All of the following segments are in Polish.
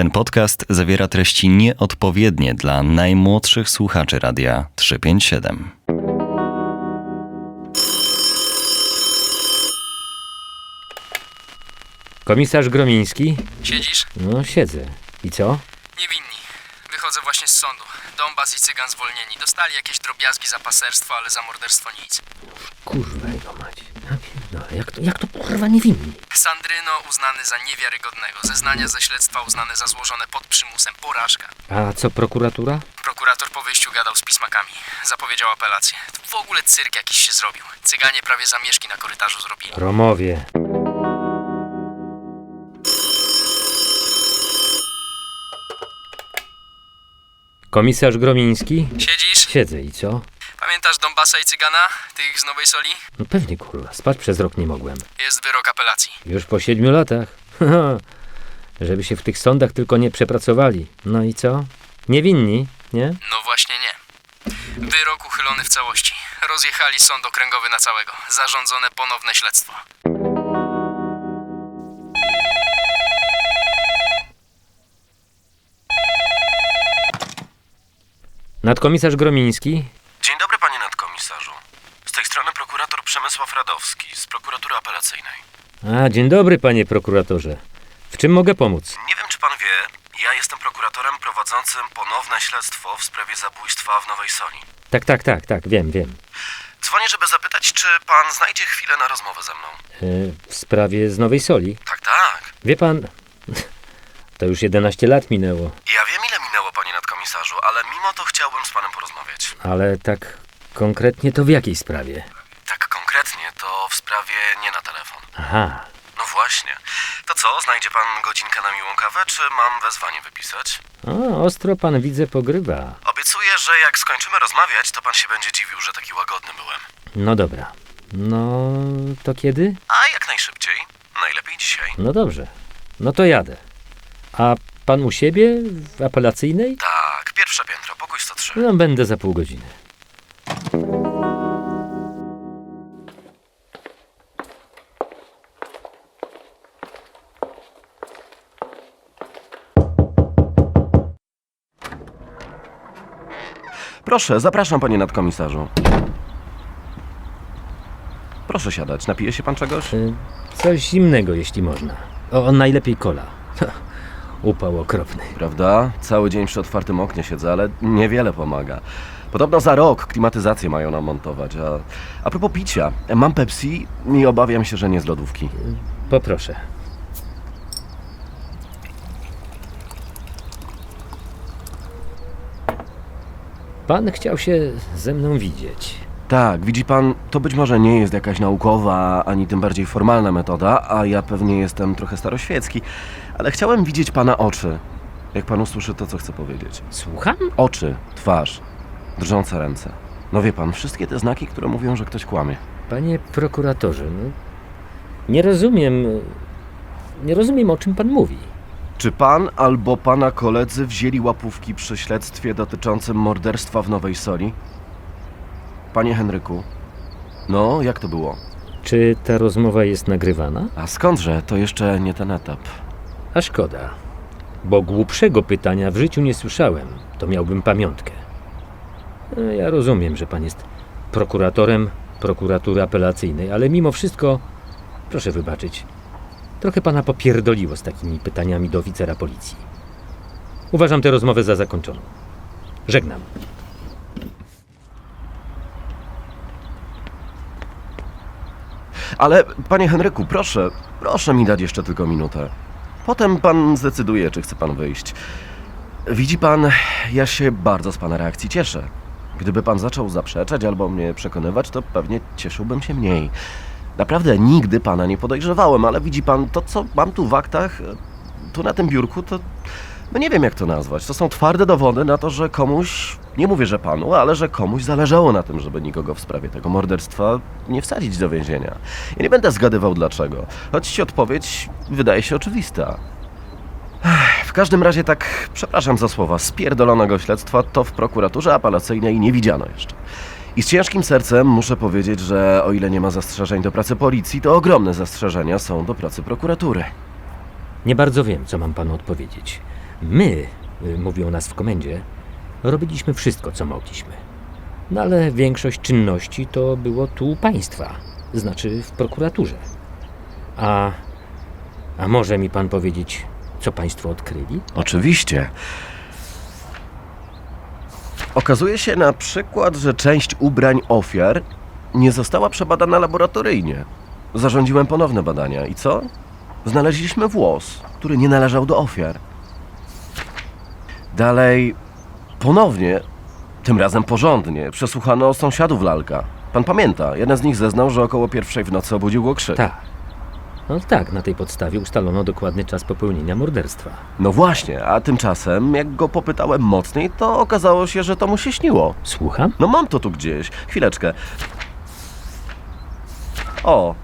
Ten podcast zawiera treści nieodpowiednie dla najmłodszych słuchaczy radia 357. Komisarz Gromiński? Siedzisz? No, siedzę. I co? Niewinni. Wychodzę właśnie z sądu. Donbas i Cygan zwolnieni. Dostali jakieś drobiazgi za paserstwo, ale za morderstwo nic. Kurwa jego mać. Ja pierdolę, jak to, jak to kurwa niewinni? Sandryno uznany za niewiarygodnego. Zeznania ze śledztwa uznane za złożone pod przymusem. Porażka. A co prokuratura? Prokurator po wyjściu gadał z pismakami. Zapowiedział apelację. To w ogóle cyrk jakiś się zrobił. Cyganie prawie zamieszki na korytarzu zrobili. Romowie. Komisarz Gromiński? Siedzisz? Siedzę i co? Pamiętasz Donbasa i Cygana? Tych z Nowej Soli? No pewnie kurwa, spać przez rok nie mogłem. Jest wyrok apelacji. Już po siedmiu latach. Żeby się w tych sądach tylko nie przepracowali. No i co? Niewinni, nie? No właśnie nie. Wyrok uchylony w całości. Rozjechali sąd okręgowy na całego. Zarządzone ponowne śledztwo. Nadkomisarz Gromiński? Dzień dobry, panie nadkomisarzu. Z tej strony prokurator Przemysław Radowski z prokuratury apelacyjnej. A, dzień dobry, panie prokuratorze. W czym mogę pomóc? Nie wiem, czy pan wie, ja jestem prokuratorem prowadzącym ponowne śledztwo w sprawie zabójstwa w Nowej Soli. Tak, tak, tak, tak, wiem, wiem. Dzwonię, żeby zapytać, czy pan znajdzie chwilę na rozmowę ze mną. E, w sprawie z Nowej Soli. Tak, tak. Wie pan, to już 11 lat minęło, Ja wiem, ile minęło, panie nadkomisarzu, ale mimo to chciałbym z panem porozmawiać. ale tak konkretnie to w jakiej sprawie? Tak konkretnie, to w sprawie nie na telefon. Aha, No właśnie. To co, znajdzie pan godzinkę na miłą kawę, czy mam wezwanie wypisać? o, ostro pan widzę pogrywa. Obiecuję, że jak skończymy rozmawiać, to pan się będzie dziwił, że taki łagodny byłem. No dobra. No, to kiedy? A jak najszybciej. Najlepiej dzisiaj. No dobrze. No to jadę. A pan u siebie w apelacyjnej? Tak, pierwsze piętro, pokój 103. No, będę za pół godziny. Proszę, zapraszam panie nadkomisarzu. Proszę siadać, napije się pan czegoś? Y, Coś zimnego, jeśli można. O, o najlepiej kola. Upał okropny. Prawda? Cały dzień przy otwartym oknie siedzę, ale niewiele pomaga. Podobno za rok klimatyzację mają nam montować, a... A propos picia, mam Pepsi i obawiam się, że nie z lodówki. Poproszę. Pan chciał się ze mną widzieć. Tak, widzi pan, to być może nie jest jakaś naukowa, ani tym bardziej formalna metoda, a ja pewnie jestem trochę staroświecki, ale chciałem widzieć pana oczy. Jak pan usłyszy to, co chcę powiedzieć. Słucham? Oczy, twarz, drżące ręce. No wie pan, wszystkie te znaki, które mówią, że ktoś kłamie. Panie prokuratorze, no, nie rozumiem. Nie rozumiem, o czym pan mówi. Czy pan albo pana koledzy wzięli łapówki przy śledztwie dotyczącym morderstwa w Nowej Soli? Panie Henryku, no, jak to było? Czy ta rozmowa jest nagrywana? A skądże? To jeszcze nie ten etap. A szkoda, bo głupszego pytania w życiu nie słyszałem. To miałbym pamiątkę. E, Ja rozumiem, że pan jest prokuratorem prokuratury apelacyjnej, ale mimo wszystko, proszę wybaczyć, trochę pana popierdoliło z takimi pytaniami do oficera policji. Uważam tę rozmowę za zakończoną. Żegnam. Ale, panie Henryku, proszę, proszę mi dać jeszcze tylko minutę. Potem pan zdecyduje, czy chce pan wyjść. Widzi pan, ja się bardzo z pana reakcji cieszę. Gdyby pan zaczął zaprzeczać albo mnie przekonywać, to pewnie cieszyłbym się mniej. Naprawdę nigdy pana nie podejrzewałem, ale widzi pan, to co mam tu w aktach, tu na tym biurku, to no nie wiem jak to nazwać. To są twarde dowody na to, że komuś, nie mówię, że panu, ale że komuś zależało na tym, żeby nikogo w sprawie tego morderstwa nie wsadzić do więzienia. Ja nie będę zgadywał dlaczego, choć odpowiedź wydaje się oczywista. W każdym razie tak, przepraszam za słowa, spierdolonego śledztwa to w prokuraturze apelacyjnej nie widziano jeszcze. I z ciężkim sercem muszę powiedzieć, że o ile nie ma zastrzeżeń do pracy policji, to ogromne zastrzeżenia są do pracy prokuratury. Nie bardzo wiem, co mam panu odpowiedzieć. My, y, mówią nas w komendzie, robiliśmy wszystko, co mogliśmy. No ale większość czynności to było tu państwa, znaczy w prokuraturze. A, a może mi pan powiedzieć, co państwo odkryli? Oczywiście. Okazuje się na przykład, że część ubrań ofiar nie została przebadana laboratoryjnie. Zarządziłem ponowne badania i co? Znaleźliśmy włos, który nie należał do ofiar. Dalej, ponownie, tym razem porządnie, przesłuchano sąsiadów lalka. Pan pamięta, jeden z nich zeznał, że około pierwszej w nocy obudził go krzyk. Tak. No tak, na tej podstawie ustalono dokładny czas popełnienia morderstwa. No właśnie, a tymczasem, jak go popytałem mocniej, to okazało się, że to mu się śniło. Słucham? No mam to tu gdzieś. Chwileczkę. O,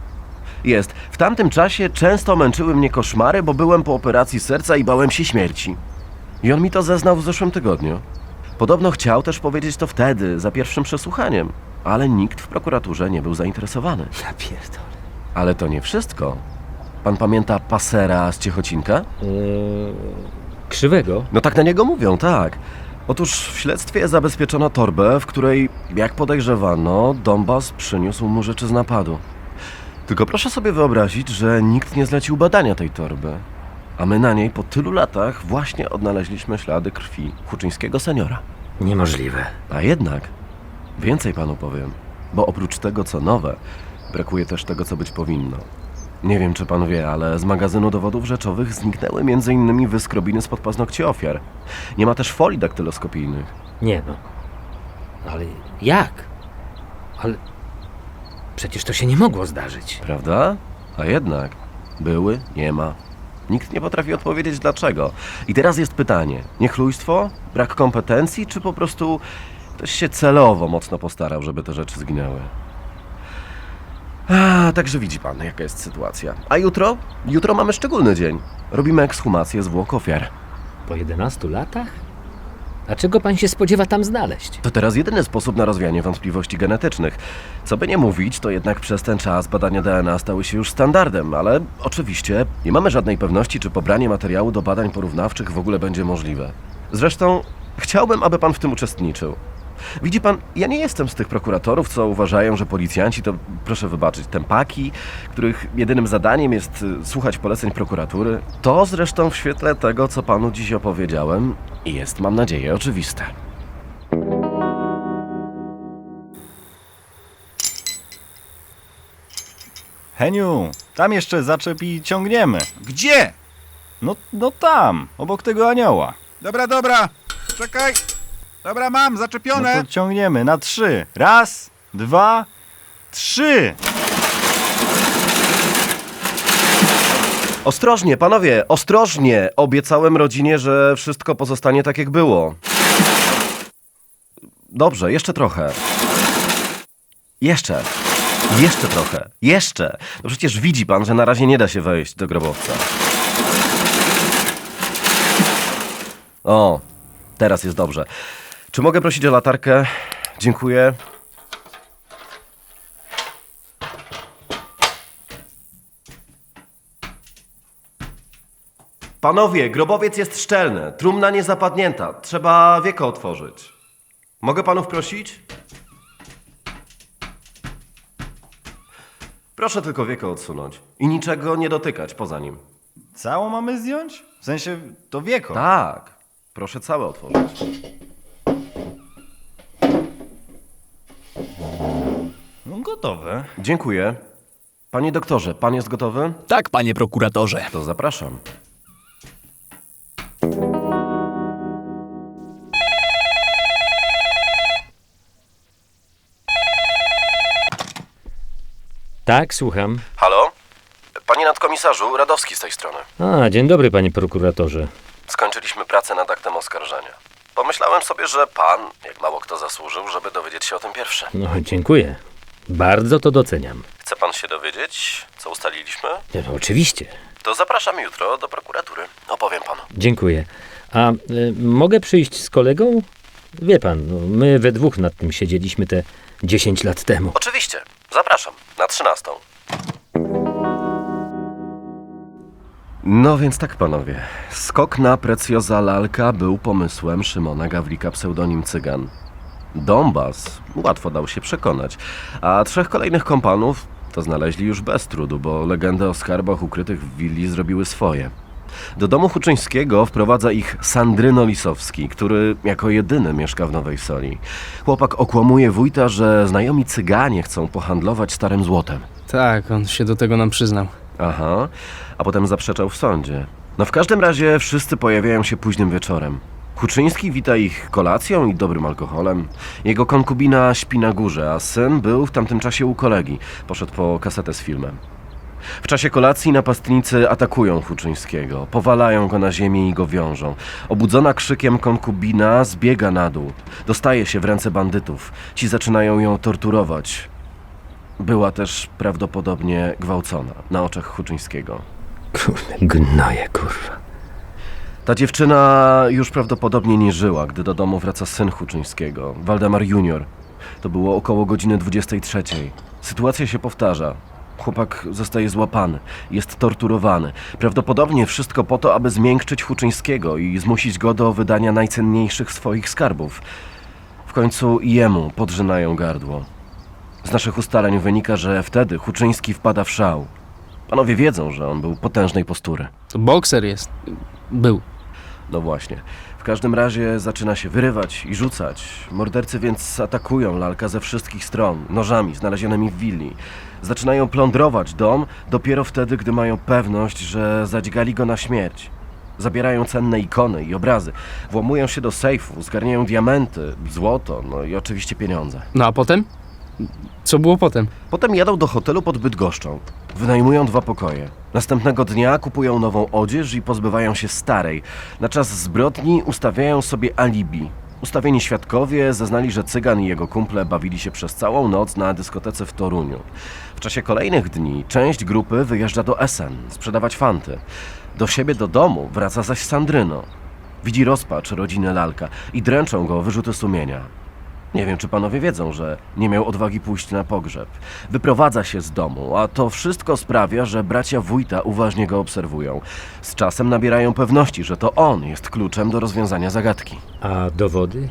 jest. W tamtym czasie często męczyły mnie koszmary, bo byłem po operacji serca i bałem się śmierci. I on mi to zeznał w zeszłym tygodniu. Podobno chciał też powiedzieć to wtedy, za pierwszym przesłuchaniem, ale nikt w prokuraturze nie był zainteresowany. Ja pierdolę. Ale to nie wszystko. Pan pamięta pasera z Ciechocinka? Yy, krzywego? No tak na niego mówią, tak. Otóż w śledztwie zabezpieczono torbę, w której, jak podejrzewano, Donbas przyniósł mu rzeczy z napadu. Tylko proszę sobie wyobrazić, że nikt nie zlecił badania tej torby. A my na niej po tylu latach właśnie odnaleźliśmy ślady krwi huczyńskiego seniora. Niemożliwe. A jednak, więcej panu powiem, bo oprócz tego, co nowe, brakuje też tego, co być powinno. Nie wiem, czy pan wie, ale z magazynu dowodów rzeczowych zniknęły m.in. wyskrobiny spod paznokci ofiar. Nie ma też folii daktyloskopijnych. Nie no. Ale jak? Ale przecież to się nie mogło zdarzyć. Prawda? A jednak, były, nie ma. Nikt nie potrafi odpowiedzieć dlaczego. I teraz jest pytanie: niechlujstwo, brak kompetencji, czy po prostu ktoś się celowo mocno postarał, żeby te rzeczy zginęły? A, także widzi pan, jaka jest sytuacja. A jutro? Jutro mamy szczególny dzień. Robimy ekshumację zwłok ofiar. Po 11 latach? A czego pan się spodziewa tam znaleźć? To teraz jedyny sposób na rozwianie wątpliwości genetycznych. Co by nie mówić, to jednak przez ten czas badania DNA stały się już standardem, ale oczywiście nie mamy żadnej pewności, czy pobranie materiału do badań porównawczych w ogóle będzie możliwe. Zresztą chciałbym, aby pan w tym uczestniczył. Widzi pan, ja nie jestem z tych prokuratorów, co uważają, że policjanci to, proszę wybaczyć, tempaki, których jedynym zadaniem jest y, słuchać poleceń prokuratury. To zresztą w świetle tego, co panu dziś opowiedziałem, jest, mam nadzieję, oczywiste. Heniu, tam jeszcze zaczep i ciągniemy. Gdzie? No, no tam, obok tego anioła. Dobra, dobra. Czekaj. Dobra, mam, No zaczepione. to ciągniemy na trzy. Raz, dwa, trzy. Ostrożnie, panowie, ostrożnie! Obiecałem rodzinie, że wszystko pozostanie tak, jak było. Dobrze, jeszcze trochę. Jeszcze. Jeszcze trochę. Jeszcze. No przecież widzi pan, że na razie nie da się wejść do grobowca. O, teraz jest dobrze. Czy mogę prosić o latarkę? Dziękuję. Panowie, grobowiec jest szczelny, trumna nie zapadnięta. Trzeba wieko otworzyć. Mogę panów prosić? Proszę tylko wieko odsunąć i niczego nie dotykać poza nim. Całą mamy zdjąć? W sensie, to wieko. Tak, proszę całe otworzyć. Gotowe. Dziękuję. Panie doktorze, pan jest gotowy? Tak, panie prokuratorze. To zapraszam. Tak, słucham. Halo? Panie nadkomisarzu, Radowski z tej strony. A, dzień dobry, panie prokuratorze. Skończyliśmy pracę nad aktem oskarżenia. Pomyślałem sobie, że pan, jak mało kto zasłużył, żeby dowiedzieć się o tym pierwszy. No, dziękuję. Bardzo to doceniam. Chce pan się dowiedzieć, co ustaliliśmy? No, oczywiście. To zapraszam jutro do prokuratury. Opowiem panu. Dziękuję. A y, mogę przyjść z kolegą? Wie pan, no, my we dwóch nad tym siedzieliśmy te 10 lat temu. Oczywiście. Zapraszam. Na 13. No więc tak, panowie. Skok na Precjoza Lalka był pomysłem Szymona Gawlika, pseudonim Cygan. Donbas łatwo dał się przekonać, a trzech kolejnych kompanów to znaleźli już bez trudu, bo legendy o skarbach ukrytych w willi zrobiły swoje. Do domu Huczyńskiego wprowadza ich Sandryno Lisowski, który jako jedyny mieszka w Nowej Soli. Chłopak okłamuje wójta, że znajomi cyganie chcą pohandlować starym złotem. Tak, on się do tego nam przyznał. Aha, a potem zaprzeczał w sądzie. No w każdym razie wszyscy pojawiają się późnym wieczorem. Huczyński wita ich kolacją i dobrym alkoholem. Jego konkubina śpi na górze, a syn był w tamtym czasie u kolegi. Poszedł po kasetę z filmem. W czasie kolacji napastnicy atakują Huczyńskiego, powalają go na ziemię i go wiążą. Obudzona krzykiem konkubina zbiega na dół. Dostaje się w ręce bandytów. Ci zaczynają ją torturować. Była też prawdopodobnie gwałcona na oczach Huczyńskiego. Kurde, gnoje, kurwa. Ta dziewczyna już prawdopodobnie nie żyła, gdy do domu wraca syn Huczyńskiego, Waldemar Junior. To było około godziny 23. Sytuacja się powtarza. Chłopak zostaje złapany, jest torturowany. Prawdopodobnie wszystko po to, aby zmiękczyć Huczyńskiego i zmusić go do wydania najcenniejszych swoich skarbów. W końcu i jemu podrzynają gardło. Z naszych ustaleń wynika, że wtedy Huczyński wpada w szał. Panowie wiedzą, że on był potężnej postury. Bokser jest. Był. No właśnie. W każdym razie zaczyna się wyrywać i rzucać. Mordercy więc atakują lalka ze wszystkich stron, nożami znalezionymi w willi. Zaczynają plądrować dom dopiero wtedy, gdy mają pewność, że zadźgali go na śmierć. Zabierają cenne ikony i obrazy. Włamują się do sejfu, zgarniają diamenty, złoto, no i oczywiście pieniądze. No a potem? Co było potem? Potem jadą do hotelu pod Bydgoszczą. Wynajmują dwa pokoje. Następnego dnia kupują nową odzież i pozbywają się starej. Na czas zbrodni ustawiają sobie alibi. Ustawieni świadkowie zeznali, że Cygan i jego kumple bawili się przez całą noc na dyskotece w Toruniu. W czasie kolejnych dni część grupy wyjeżdża do Essen sprzedawać fanty. Do siebie do domu wraca zaś Sandryno. Widzi rozpacz rodziny Lalka i dręczą go wyrzuty sumienia. Nie wiem, czy panowie wiedzą, że nie miał odwagi pójść na pogrzeb. Wyprowadza się z domu, a to wszystko sprawia, że bracia wójta uważnie go obserwują. Z czasem nabierają pewności, że to on jest kluczem do rozwiązania zagadki. A dowody?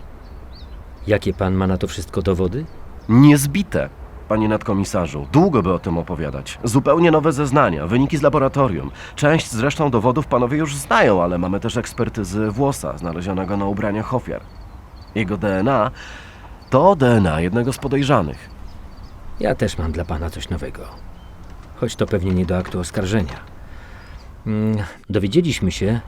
Jakie pan ma na to wszystko dowody? Niezbite, panie nadkomisarzu. Długo by o tym opowiadać. Zupełnie nowe zeznania, wyniki z laboratorium. Część zresztą dowodów panowie już znają, ale mamy też ekspertyzy włosa znalezionego na ubraniach ofiar. Jego DNA to DNA jednego z podejrzanych. Ja też mam dla pana coś nowego. Choć to pewnie nie do aktu oskarżenia. Mm, Dowiedzieliśmy się,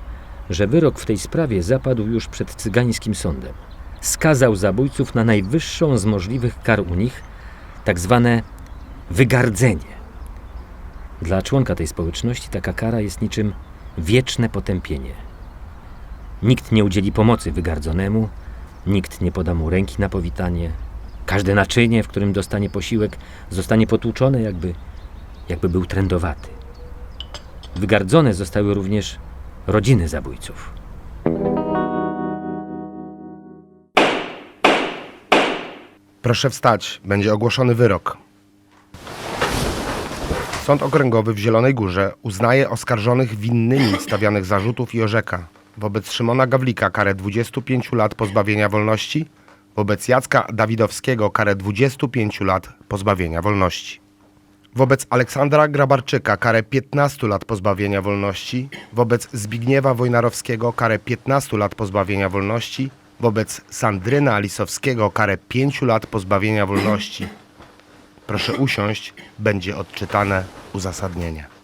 że wyrok w tej sprawie zapadł już przed cygańskim sądem. Skazał zabójców na najwyższą z możliwych kar u nich, tak zwane wygardzenie. Dla członka tej społeczności taka kara jest niczym wieczne potępienie. Nikt nie udzieli pomocy wygardzonemu, nikt nie poda mu ręki na powitanie. Każde naczynie, w którym dostanie posiłek, zostanie potłuczone, jakby, jakby był trędowaty. Wygardzone zostały również rodziny zabójców. Proszę wstać, będzie ogłoszony wyrok. Sąd Okręgowy w Zielonej Górze uznaje oskarżonych winnymi stawianych zarzutów i orzeka wobec Szymona Gawlika karę 25 lat pozbawienia wolności, wobec Jacka Dawidowskiego karę 25 lat pozbawienia wolności. Wobec Aleksandra Grabarczyka karę 15 lat pozbawienia wolności, wobec Zbigniewa Wojnarowskiego karę 15 lat pozbawienia wolności, wobec Sandryna Lisowskiego karę 5 lat pozbawienia wolności. Proszę usiąść, będzie odczytane uzasadnienie.